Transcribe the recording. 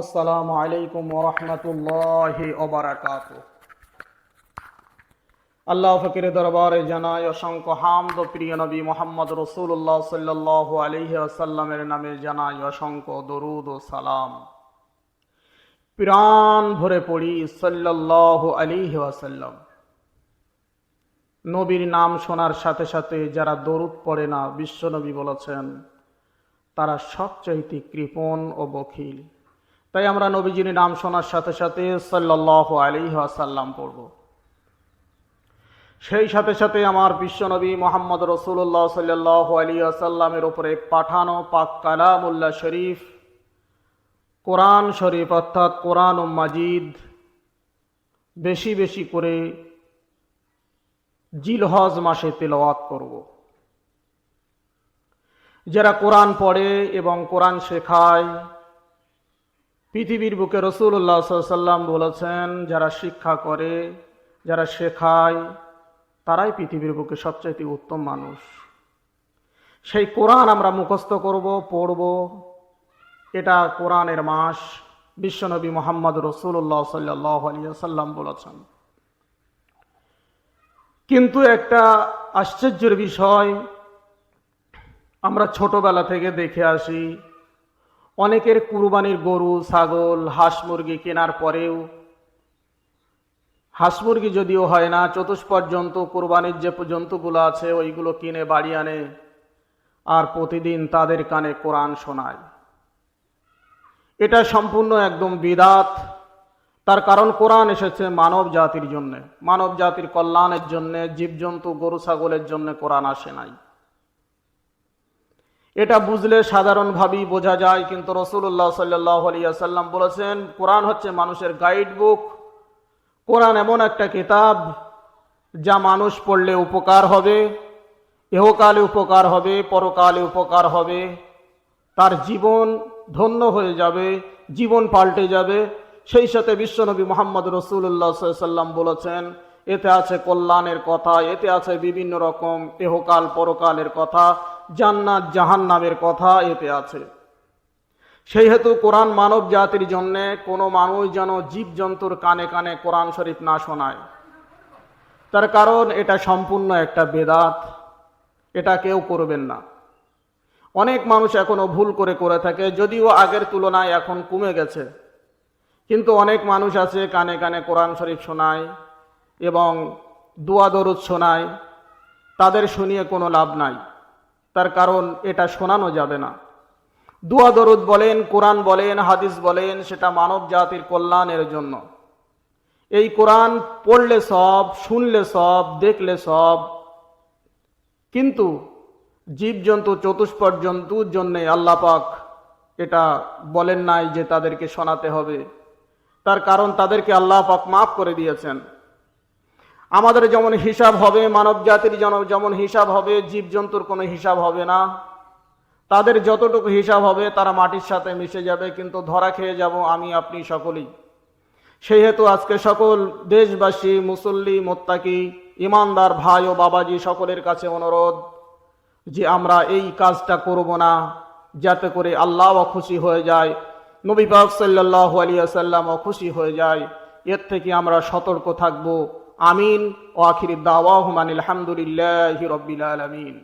আসসালামু আলাইকুম ওরহমতুল্লাহ ওবরাকাত আল্লাহ ফকির দরবারে জানায় অসংখ্য হামদ প্রিয় নবী মোহাম্মদ রসুল্লাহ সাল্লাহ আলহি আসাল্লামের নামে জানায় অসংখ্য দরুদ ও সালাম। প্রাণ ভরে পড়ি সাল্লাহ আলিহি আসাল্লাম নবীর নাম শোনার সাথে সাথে যারা দরুদ পড়ে না বিশ্বনবী বলেছেন, তারা সবচাইতে কৃপণ ও বখিল। তাই আমরা নবীজির নাম শোনার সাথে সাথে সাল্লাহ আলী আসাল্লাম পড়ব। সেই সাথে সাথে আমার বিশ্বনবী মোহাম্মদ রসুল্লাহ সাল্লাহ আলী আসাল্লামের ওপরে পাঠানো পাক কালামুল্লাহ শরীফ, কোরআন শরীফ অর্থাৎ কোরআন মাজিদ, বেশি বেশি করে জিলহজ মাসে তেলাওয়াত করব। যারা কোরআন পড়ে এবং কোরআন শেখায় পৃথিবীর বুকে রসুল্লাহ সাল্লাম বলেছেন, যারা শিক্ষা করে, যারা শেখায়, তারাই পৃথিবীর বুকে সবচাইতে উত্তম মানুষ। সেই কোরআন আমরা মুখস্থ করব, পড়ব। এটা কোরআনের মাস, বিশ্বনবী মোহাম্মদ রসুল্লাহ সাল্লাহ আলিয়াল্লাম বলেছেন। কিন্তু একটা আশ্চর্যের বিষয়, আমরা ছোটবেলা থেকে দেখে আসি অনেকের কুরবানির গরু, ছাগল, হাঁস মুরগি কেনার পরেও হাঁস মুরগি যদিও হয় না চতুষ্পদ জন্তু কুরবানির যে জন্তুগুলো আছে ওইগুলো কিনে বাড়ি আনে আর প্রতিদিন তাদের কানে কোরআন শোনায়। এটা সম্পূর্ণ একদম বিদাত। তার কারণ কোরআন এসেছে মানব জাতির জন্যে। মানব জাতির কল্যাণের জন্যে, জীবজন্তু, গরু, ছাগলের জন্য কোরআন আসে নাই। এটা বুঝলে সাধারণভাবেই বোঝা যায়, কিন্তু রসুল্লাহ সাল্লাহ বলেছেন, কোরআন হচ্ছে মানুষের গাইড বুক কোরআন এমন একটা কিতাব যা মানুষ পড়লে উপকার হবে এহকালে উপকার হবে, পরকালে উপকার হবে। তার জীবন ধন্য হয়ে যাবে, জীবন পাল্টে যাবে। সেই সাথে বিশ্বনবী মোহাম্মদ রসুল্লাহ সাল্লাম বলেছেন, এতে আছে কল্যাণের কথা, এতে আছে বিভিন্ন রকম এহকাল পরকালের কথা। জান্নাত জাহান্নামের কথা এতে আছে। সেই হেতু কোরআন মানব জাতির জন্যে কোনো মানুষ যেন জীবজন্তুর কানে কানে কোরআন শরীফ না শোনায়। তার কারণ এটা সম্পূর্ণ একটা বেদাত, এটা কেউ করবেন না। অনেক মানুষ এখনও ভুল করে করে থাকে, যদিও আগের তুলনায় এখন কমে গেছে। কিন্তু অনেক মানুষ আছে কানে কানে কোরআন শরীফ শোনায় এবং দোয়া দরুদ শোনায়, তাদের শুনিয়ে কোনো লাভ নাই। তার কারণ এটা শোনানো যাবে না। দোয়া দরুদ বলেন, কোরআন বলেন, হাদিস বলেন, সেটা মানব জাতির কল্যাণের জন্য। এই কোরআন পড়লে সব, শুনলে সব, দেখলে সব। কিন্তু জীবজন্তু, চতুষ্পদ জন্তুর জন্যে আল্লাপাক এটা বলেন নাই যে তাদেরকে শোনাতে হবে। তার কারণ তাদেরকে আল্লাহ পাক মাফ করে দিয়েছেন। আমাদের যেমন হিসাব হবে, মানব জাতির যেমন হিসাব হবে, জীবজন্তুর কোনো হিসাব হবে না। তাদের যতটুকু হিসাব হবে, তারা মাটির সাথে মিশে যাবে, কিন্তু ধরা খেয়ে যাব আমি, আপনি সকলেই। সেই হেতু আজকে সকল দেশবাসী, মুসল্লি, মোত্তাকি, ইমানদার ভাই ও বাবাজি সকলের কাছে অনুরোধ যে আমরা এই কাজটা করব না, যাতে করে আল্লাহ খুশি হয়ে যায়, নবী পাক সাল্লাহ আলিয়াসাল্লামও খুশি হয়ে যায়। এর থেকে আমরা সতর্ক থাকব। আমিন ও আখির দাওয়াহমান আলহামদুলিল্লাহ রবিল আলমিন